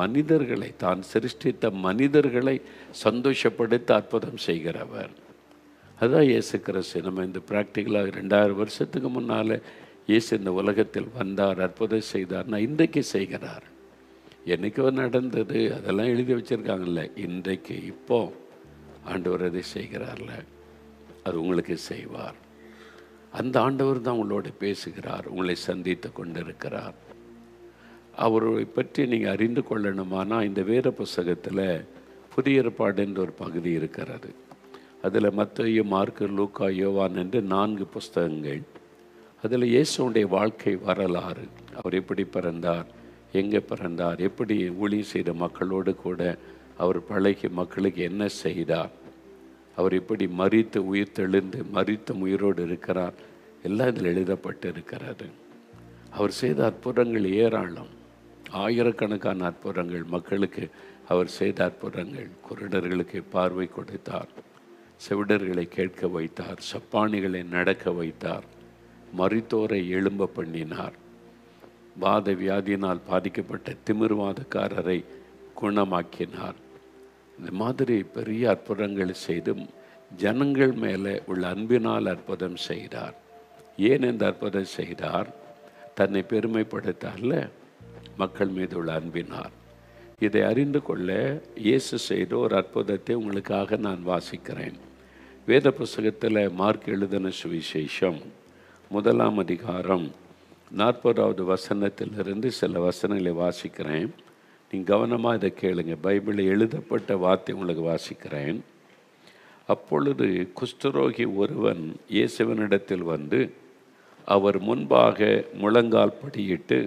மனிதர்களை தான் சிருஷ்டித்த மனிதர்களை சந்தோஷப்படுத்த அற்புதம் செய்கிறவர். அதுதான் இயேசு கிறிஸ்து. நம்ம இந்த ப்ராக்டிக்கலாக ரெண்டாயிரம் வருஷத்துக்கு முன்னால் இயேசு இந்த உலகத்தில் வந்தார் அற்புதம் செய்தார்னா இன்றைக்கு செய்கிறார். என்றைக்கோ நடந்தது அதெல்லாம் எழுதி வச்சுருக்காங்கல்ல இன்றைக்கு இப்போ ஆண்டவர் அதை செய்கிறார்ல அது உங்களுக்கு செய்வார். அந்த ஆண்டவர் தான் உங்களோட பேசுகிறார் உங்களை சந்தித்து கொண்டிருக்கிறார். அவரை பற்றி நீங்கள் அறிந்து கொள்ளணுமானால் இந்த வேத புஸ்தகத்தில் புதிய ஏற்பாடு என்ற ஒரு பகுதி இருக்கிறது. அதில் மத்தேயு மார்க்கு லூக்கா யோவான் என்று நான்கு புஸ்தகங்கள். அதில் இயேசுடைய வாழ்க்கை வரலாறு. அவர் எப்படி பிறந்தார்? எங்கே பிறந்தார்? எப்படி ஒளி செய்த மக்களோடு கூட அவர் பழகி மக்களுக்கு என்ன செய்தார்? அவர் எப்படி மறித்து உயிர் தெளிந்து மறித்த உயிரோடு இருக்கிறார்? எல்லாம் இதில் எழுதப்பட்டு இருக்கிறது அவர் செய்த அற்புதங்கள் ஏராளம். ஆயிரக்கணக்கான அற்புதங்கள் மக்களுக்கு அவர் செய்த அற்புதங்கள் குருடர்களுக்கு பார்வை கொடுத்தார். செவிடர்களை கேட்க வைத்தார். சப்பானிகளை நடக்க வைத்தார். மரித்தோரை எழும்ப பண்ணினார். வாத வியாதியினால் பாதிக்கப்பட்ட திமிர்வாதக்காரரை குணமாக்கினார். இந்த மாதிரி பெரிய அற்புதங்கள் செய்தும் ஜனங்கள் மேலே உள்ள அன்பினால் அற்புதம் செய்தார். ஏன் இந்த அற்புதம் செய்தார்? தன்னை பெருமைப்படுத்த அல்ல மக்கள் மீது உள்ள அன்பினார் இதை அறிந்து கொள்ள இயேசு செய்த ஒரு அற்புதத்தை உங்களுக்காக நான் வாசிக்கிறேன். வேத புஸ்தகத்தில் மார்க் எழுதின சுவிசேஷம் முதலாம் அதிகாரம் நாற்பதாவது வசனத்திலிருந்து சில வசனங்களை வாசிக்கிறேன். நீங்கள் கவனமாக இதை கேளுங்க. பைபிளில் எழுதப்பட்ட வார்த்தை உங்களுக்கு வாசிக்கிறேன். அப்பொழுது குஷ்டரோகி ஒருவன் இயேசுவனிடத்தில் வந்து அவர் முன்பாக முழங்கால் படியிட்டு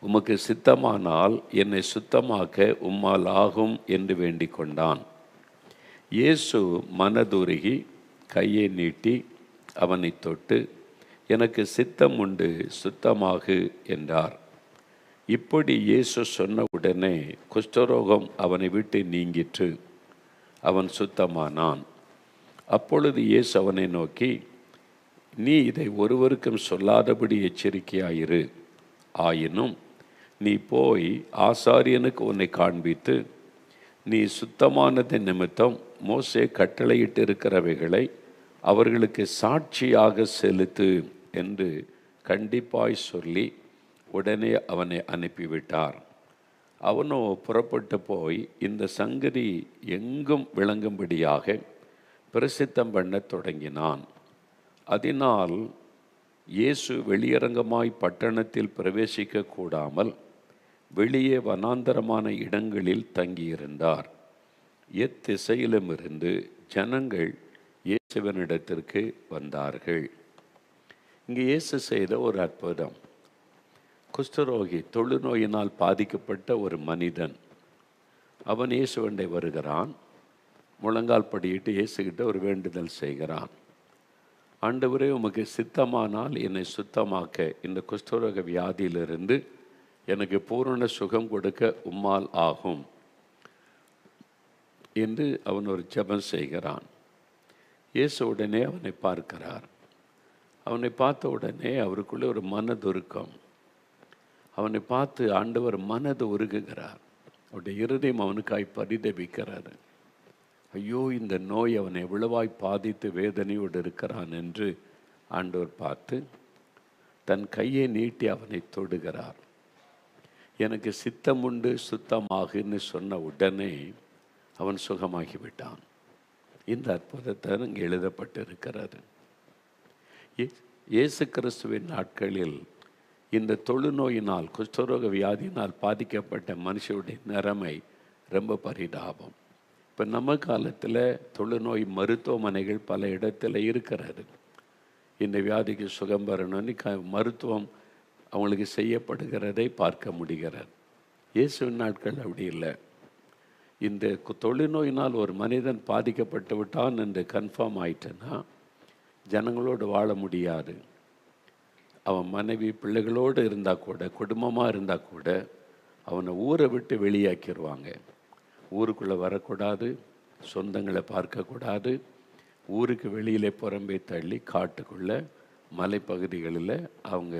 உமக்கு சித்தமானால் என்னை சுத்தமாக்க உம்மால் ஆகும் என்று வேண்டிக் கொண்டான் இயேசு மனதுருகி கையை நீட்டி அவனை தொட்டு எனக்கு சித்தம் உண்டு சுத்தமாகு என்றார். இப்படி இயேசு சொன்ன உடனே குஷ்டரோகம் அவனை விட்டு நீங்கிற்று. அவன் சுத்தமானான். அப்பொழுது இயேசு அவனை நோக்கி நீ இதை ஒருவருக்கும் சொல்லாதபடி எச்சரிக்கையாயிரு. ஆயினும் நீ போய் ஆசாரியனுக்கு உன்னை காண்பித்து நீ சுத்தமானது நிமித்தம் மோசே கட்டளையிட்டு இருக்கிறவைகளை அவர்களுக்கு சாட்சியாக செலுத்து என்று கண்டிப்பாய் சொல்லி உடனே அவனை அனுப்பிவிட்டார். அவனோ புறப்பட்டு போய் இந்த சங்கதி எங்கும் விளங்கும்படியாக பிரசித்தம் பண்ணத் தொடங்கினான். அதனால் இயேசு வெளியரங்கமாய் பட்டணத்தில் பிரவேசிக்க கூடாமல் வெளியே வனாந்தரமான இடங்களில் தங்கியிருந்தார். எத்திசையிலுமிருந்து ஜனங்கள் இயேசுவனிடத்திற்கு வந்தார்கள். இங்கே இயேசு செய்த ஒரு அற்புதம். குஷ்டரோகி தொழுநோயினால் பாதிக்கப்பட்ட ஒரு மனிதன். அவன் இயேசுவண்டை வருகிறான். முழங்கால் படியிட்டு இயேசுகிட்ட ஒரு வேண்டுதல் செய்கிறான். ஆண்டவரே உமக்கு சித்தமானால் என்னை சுத்தமாக்க இந்த குஷ்டரோக வியாதியிலிருந்து எனக்கு பூரண சுகம் கொடுக்க உம்மால் ஆகும் என்று அவன் ஒரு ஜெபம் செய்கிறான். இயேசு உடனே அவனை பார்க்கிறார். அவனை பார்த்த உடனே அவருக்குள்ளே ஒரு மனதுருக்கம் அவனை பார்த்து ஆண்டவர் மனது உருகுகிறார். அவருடைய இருதயம் அவனுக்காய் பரிதபிக்கிறார் ஐயோ இந்த நோய் அவனை எவ்வளவாய் பாதித்து வேதனையோடு இருக்கிறான் என்று ஆண்டவர் பார்த்து தன் கையை நீட்டி அவனை தொடுகிறார். எனக்கு சித்தம் உண்டு சுத்தமாகுன்னு சொன்ன உடனே அவன் சுகமாகி விட்டான் இந்த அற்புதத்தை இங்கே எழுதப்பட்டு இருக்கிறது இயேசு கிறிஸ்துவின் நாட்களில் இந்த தொழுநோயினால் குஷ்டரோக வியாதியினால் பாதிக்கப்பட்ட மனுஷனுடைய நிலைமை ரொம்ப பரிதாபம். இப்போ நம்ம காலத்தில் தொழுநோய் மருத்துவமனைகள் பல இடத்துல இருக்கிறது. இந்த வியாதிக்கு சுகம் பெறணும்னு க மருத்துவம் அவங்களுக்கு செய்யப்படுகிறதை பார்க்க முடிகிறது இயேசுவின் நாட்கள் அப்படி இல்லை. இந்த தொழுநோயினால் ஒரு மனிதன் பாதிக்கப்பட்டு விட்டான் என்று கன்ஃபார்ம் ஆயிட்டேன்னா ஜனங்களோடு வாழ முடியாது. அவன் மனைவி பிள்ளைகளோடு இருந்தால் கூட குடும்பமாக இருந்தால் கூட அவனை ஊரை விட்டு வெளியாக்கிடுவாங்க ஊருக்குள்ளே வரக்கூடாது சொந்தங்களை பார்க்கக்கூடாது ஊருக்கு வெளியிலே புறம்பே தள்ளி காட்டுக்குள்ளே மலைப்பகுதிகளில் அவங்க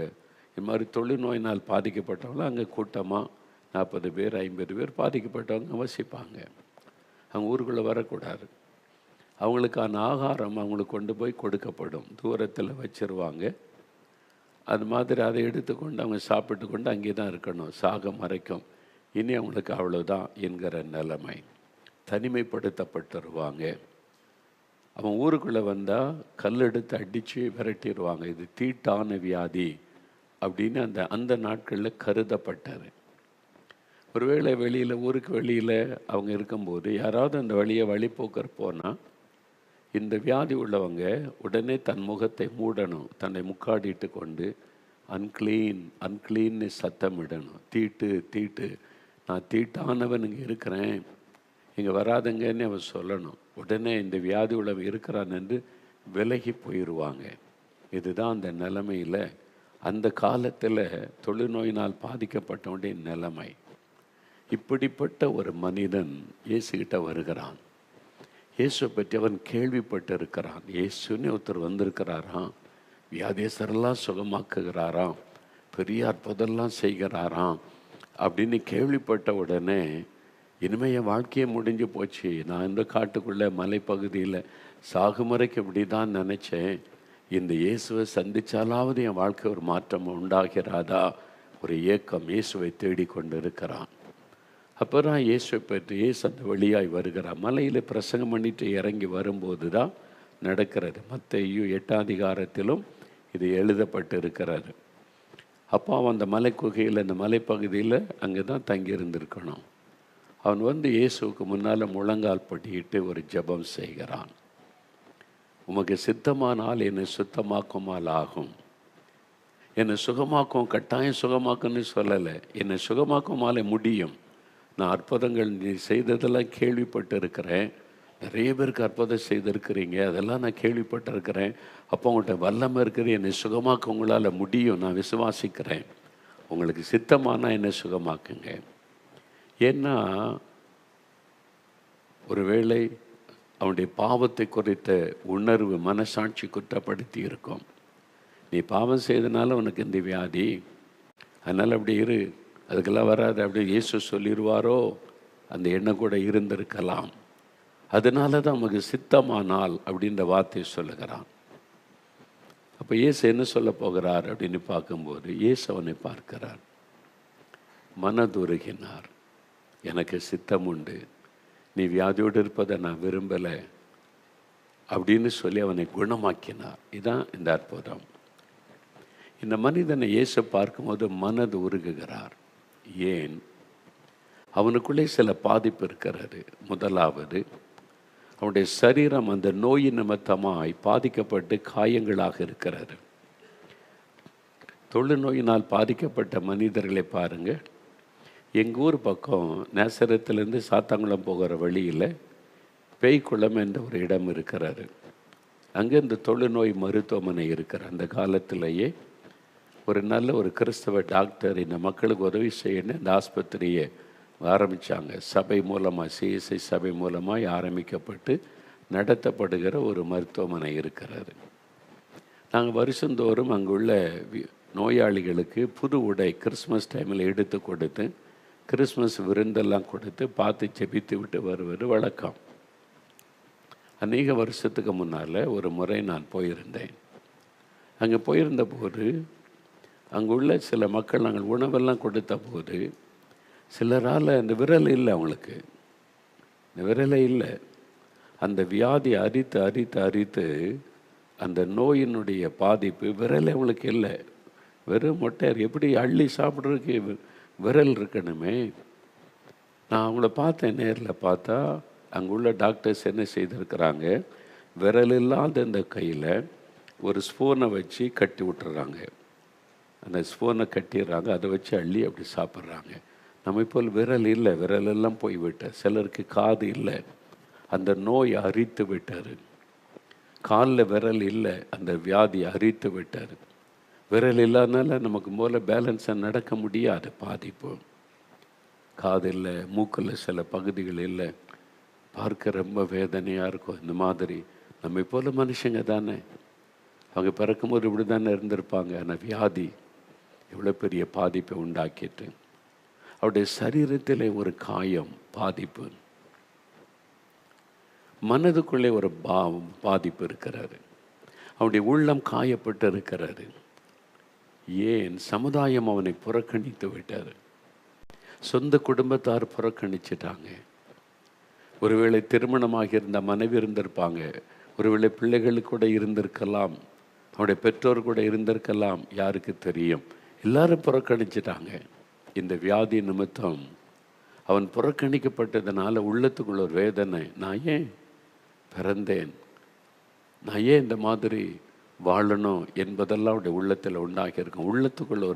இது மாதிரி தொழுநோயினால் பாதிக்கப்பட்டவங்கள அங்கே கூட்டமாக நாற்பது பேர் ஐம்பது பேர் பாதிக்கப்பட்டவங்க வசிப்பாங்க. அவங்க ஊருக்குள்ளே வரக்கூடாது. அவங்களுக்கான ஆகாரம் அவங்களுக்கு கொண்டு போய் கொடுக்கப்படும். தூரத்தில் வச்சிருவாங்க. அது மாதிரி அதை எடுத்துக்கொண்டு அவங்க சாப்பிட்டு கொண்டு அங்கே தான் இருக்கணும். சாகம் மறைக்கும். இனி அவங்களுக்கு அவ்வளோதான் என்கிற நிலைமை. தனிமைப்படுத்தப்பட்டுருவாங்க. அவன் ஊருக்குள்ளே வந்தால் கல் எடுத்து அடித்து விரட்டிடுவாங்க இது தீட்டான வியாதி. அப்படின்னு அந்த அந்த நாட்களில் கருதப்பட்டது. ஒருவேளை வெளியில் ஊருக்கு வெளியில் அவங்க இருக்கும்போது யாராவது அந்த வழியை வழிபோக்கர் போனால் இந்த வியாதி உள்ளவங்க உடனே தன் முகத்தை மூடணும் தன்னை முக்காடிட்டு கொண்டு அன்க்ளீன் அன்க்ளீன்னு சத்தமிடணும் தீட்டு தீட்டு. நான் தீட்டானவன் இங்கே இருக்கிறேன். இங்கே வராதுங்கன்னு அவன் சொல்லணும். உடனே இந்த வியாதி உள்ளவன் இருக்கிறான் என்று விலகி போயிடுவாங்க இதுதான் அந்த நிலைமையில் அந்த காலத்தில் தொழுநோயினால் பாதிக்கப்பட்டவனுடைய நிலைமை. இப்படிப்பட்ட ஒரு மனிதன் இயேசுகிட்ட வருகிறான். இயேசுவை பற்றி அவன் கேள்விப்பட்டு இருக்கிறான் இயேசுன்னு ஒருத்தர் வந்திருக்கிறாராம். வியாதேசரெல்லாம் சுகமாக்குகிறாராம். பெரிய அற்புதம்லாம் செய்கிறாராம். அப்படின்னு கேள்விப்பட்ட உடனே இனிமே என் வாழ்க்கையே முடிஞ்சு போச்சு. நான் இந்த காட்டுக்குள்ளே மலைப்பகுதியில் சாகுமுறைக்கு இப்படி தான் நினச்சேன். இந்த இயேசுவை சந்தித்தாலாவது என் வாழ்க்கை ஒரு மாற்றம் உண்டாகிறாதா? ஒரு ஏக்கம் இயேசுவை தேடிக்கொண்டு இருக்கிறான் அப்புறம் இயேசுவை பற்றி இயேசு அந்த வழியாய் வருகிறான் மலையில் பிரசங்கம் பண்ணிட்டு இறங்கி வரும்போது தான் நடக்கிறது மற்ற எட்டாதிகாரத்திலும் இது எழுதப்பட்டு இருக்கிறது அப்போ அவன் அந்த மலை குகையில் அந்த மலைப்பகுதியில் அங்கே தான் தங்கியிருந்திருக்கணும். அவன் வந்து இயேசுவுக்கு முன்னால் முழங்கால் பட்டியிட்டு ஒரு ஜெபம் செய்கிறான். உமக்கு சித்தமானால் என்னை சுத்தமாக்குமால் ஆகும் என்னை சுகமாக்கும் கட்டாயம் சுகமாக்குன்னு சொல்லலை. என்னை சுகமாக்குமாலே முடியும். நான் அற்புதங்கள் நீ செய்ததெல்லாம் கேள்விப்பட்டு இருக்கிறேன் நிறைய பேருக்கு அற்புதம் செய்திருக்கிறீங்க. அதெல்லாம் நான் கேள்விப்பட்டிருக்கிறேன். அப்போ உங்கள்கிட்ட வல்லமை இருக்கிறது என்னை சுகமாக்க உங்களால் முடியும். நான் விசுவாசிக்கிறேன். உங்களுக்கு சித்தமானால் என்னை சுகமாக்குங்க. ஏன்னா ஒருவேளை அவனுடைய பாவத்தை குறித்த உணர்வு மனசாட்சி குற்றப்படுத்தி இருக்கும். நீ பாவம் செய்தனால உனக்கு இந்த வியாதி. அதனால் அப்படி இரு. அதுக்கெல்லாம் வராது. அப்படி இயேசு சொல்லிடுவாரோ அந்த எண்ணம் கூட இருந்திருக்கலாம். அதனால தான் நமக்கு சித்தமானால் அப்படின்ற வார்த்தையை சொல்லுகிறான். அப்போ இயேசு என்ன சொல்ல போகிறார் அப்படின்னு பார்க்கும்போது இயேசு அவனை பார்க்கிறார். மனதுருகினார். எனக்கு சித்தம் உண்டு. நீ வியாதியோடு இருப்பதை நான் விரும்பலை அப்படின்னு சொல்லி அவனை குணமாக்கினார் இதுதான் இந்த அற்புதம். இந்த மனிதனை இயேசு பார்க்கும்போது மனது உருகுகிறார். ஏன்? அவனுக்குள்ளே சில பாதிப்பு இருக்கிறது. முதலாவது அவனுடைய சரீரம் அந்த நோயின் நிமித்தமாய் பாதிக்கப்பட்டு காயங்களாக இருக்கிறது. தொழுநோயினால் பாதிக்கப்பட்ட மனிதர்களை பாருங்க. எங்கள் ஊர் பக்கம் நேசரத்துலேருந்து சாத்தாங்குளம் போகிற வழியில் பேய்க்குளம் என்ற ஒரு இடம் இருக்கிறாரு. அங்கே இந்த தொழுநோய் மருத்துவமனை இருக்கிற அந்த காலத்திலேயே ஒரு நல்ல ஒரு கிறிஸ்தவ டாக்டர் இந்த மக்களுக்கு உதவி செய்யணும் இந்த ஆஸ்பத்திரியை ஆரம்பித்தாங்க சபை மூலமாக சிஎஸ்ஐ சபை மூலமாக ஆரம்பிக்கப்பட்டு நடத்தப்படுகிற ஒரு மருத்துவமனை இருக்கிறது நாங்கள் வருஷந்தோறும் அங்குள்ள நோயாளிகளுக்கு புது உடை கிறிஸ்மஸ் டைமில் எடுத்து கொடுத்து கிறிஸ்மஸ் விருந்தெல்லாம் கொடுத்து பார்த்து செபித்து விட்டு வருவது வழக்கம். அநேக வருஷத்துக்கு முன்னால் ஒரு முறை நான் போயிருந்தேன். அங்கே போயிருந்த போது அங்குள்ள சில மக்கள் நாங்கள் உணவெல்லாம் கொடுத்த போது சிலரால் அந்த விரல் இல்லை அவங்களுக்கு. இந்த விரலே இல்லை. அந்த வியாதி அரித்து அரித்து அரித்து அந்த நோயினுடைய பாதிப்பு விரல் அவங்களுக்கு இல்லை. வெறும் மொட்டையார் எப்படி அள்ளி சாப்பிட்றதுக்கு விரல் இருக்கணுமே. நான் அவங்கள பார்த்தேன் நேரில் பார்த்தா அங்கே உள்ள டாக்டர்ஸ் என்ன செய்திருக்கிறாங்க? விரல் இல்லாத இந்த கையில் ஒரு ஸ்பூனை வச்சு கட்டி விட்டுறாங்க. அந்த ஸ்பூனை கட்டிடுறாங்க அதை வச்சு அள்ளி அப்படி சாப்பிட்றாங்க. நம்ம இப்போ விரல் இல்லை விரல் எல்லாம் போய்விட்ட சிலருக்கு காது இல்லை. அந்த நோய் அரித்து விட்டார் காலில் விரல் இல்லை அந்த வியாதி அரித்து விட்டார் விரல் இல்லாதனால நமக்கு மூல பேலன்ஸாக நடக்க முடியாது. பாதிப்பு காது இல்லை மூக்கில் சில பகுதிகள் இல்லை. பார்க்க ரொம்ப வேதனையாக இருக்கும். இந்த மாதிரி நம்மை போல் மனுஷங்க தானே. அவங்க பிறக்கும்போது இப்படி தானே இருந்திருப்பாங்க. ஆனால் வியாதி எவ்வளோ பெரிய பாதிப்பை உண்டாக்கிட்டு. அவருடைய சரீரத்தில் ஒரு காயம் பாதிப்பு. மனதுக்குள்ளே ஒரு பா பாதிப்பு இருக்கிறாரு. அவருடைய உள்ளம் காயப்பட்டு இருக்கிறாரு. ஏன் சமுதாயம் அவனை புறக்கணித்து விட்டார் சொந்த குடும்பத்தார் புறக்கணிச்சிட்டாங்க. ஒருவேளை திருமணமாக இருந்த மனைவி இருந்திருப்பாங்க. ஒருவேளை பிள்ளைகள் கூட இருந்திருக்கலாம். அவனுடைய பெற்றோர் கூட இருந்திருக்கலாம். யாருக்கு தெரியும்? எல்லாரும் புறக்கணிச்சிட்டாங்க. இந்த வியாதி நிமித்தம் அவன் புறக்கணிக்கப்பட்டதுனால உள்ளத்துக்குள்ள ஒரு வேதனை. நான் ஏன் பிறந்தேன்? நான் ஏன் இந்த மாதிரி வாழணும் என்பதெல்லாம் அவருடைய உள்ளத்தில் உண்டாகியிருக்கும். உள்ளத்துக்குள்ள ஒரு